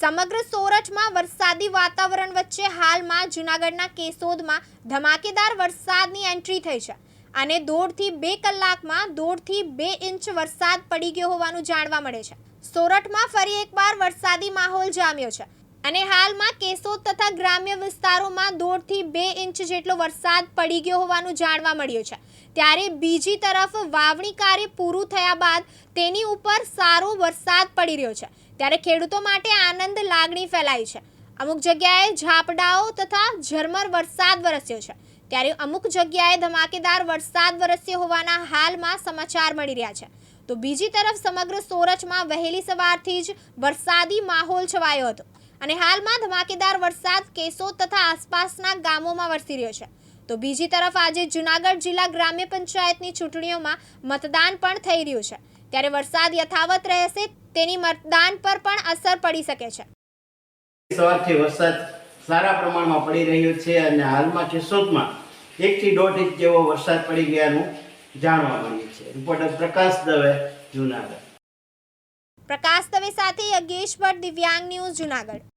સમગ્ર સોરઠમાં વરસાદી વાતાવરણ વચ્ચે હાલમાં જૂનાગઢના કેસોદમાં ધમાકેદાર વરસાદની એન્ટ્રી થઈ છે અને દોઢથી બે કલાકમાં દોઢથી બે ઇંચ વરસાદ પડી ગયો હોવાનું જાણવા મળે છે. સોરઠમાં ફરી એકવાર વરસાદી માહોલ જામ્યો છે. અને હાલમાં કેશોદ તથા ગ્રામ્ય વિસ્તારોમાં દોઢથી બે ઇંચ જેટલો વરસાદ પડી ગયો હોવાનું જાણવા મળ્યું છે. ત્યારે બીજી તરફ વાવણી કાર્ય પૂરું થયા બાદ તેની ઉપર સારો વરસાદ પડી રહ્યો છે. ત્યારે ખેડૂતો માટે આનંદ લાગણી ફેલાઈ છે. અમુક જગ્યાએ ઝાપડાઓ તથા ઝરમર વરસાદ વરસ્યો છે. ત્યારે અમુક જગ્યાએ ધમાકેદાર વરસાદ વરસ્યો હોવાના હાલમાં સમાચાર મળી રહ્યા છે. તો બીજી તરફ સમગ્ર સોરઠમાં વહેલી સવારથી જ વરસાદી માહોલ છવાયો હતો. અને હાલમાં ધમાકેદાર વરસાદ કેશોદ તથા આસપાસના ગામોમાં વરસી રહ્યો છે. તો બીજી તરફ આજે જુનાગઢ જિલ્લા ગ્રામ્ય પંચાયતની ચૂંટણીઓમાં મતદાન પણ થઈ રહ્યું છે. ત્યારે વરસાદ યથાવત રહેશે તેની મતદાન પર પણ અસર પડી શકે છે. સવારથી વરસાદ સારા પ્રમાણમાં પડી રહ્યો છે અને હાલમાં કેશોદમાં એકથી દોઢ ઇંચ જેવો વરસાદ પડી ગયાનું જાણવા મળ્યું છે. રિપોર્ટર પ્રકાશ દવે જૂનાગઢ. પ્રકાશ દવે સાથે યજ્ઞેશ ભટ્ટ દિવ્યાંગ ન્યૂઝ જુનાગઢ.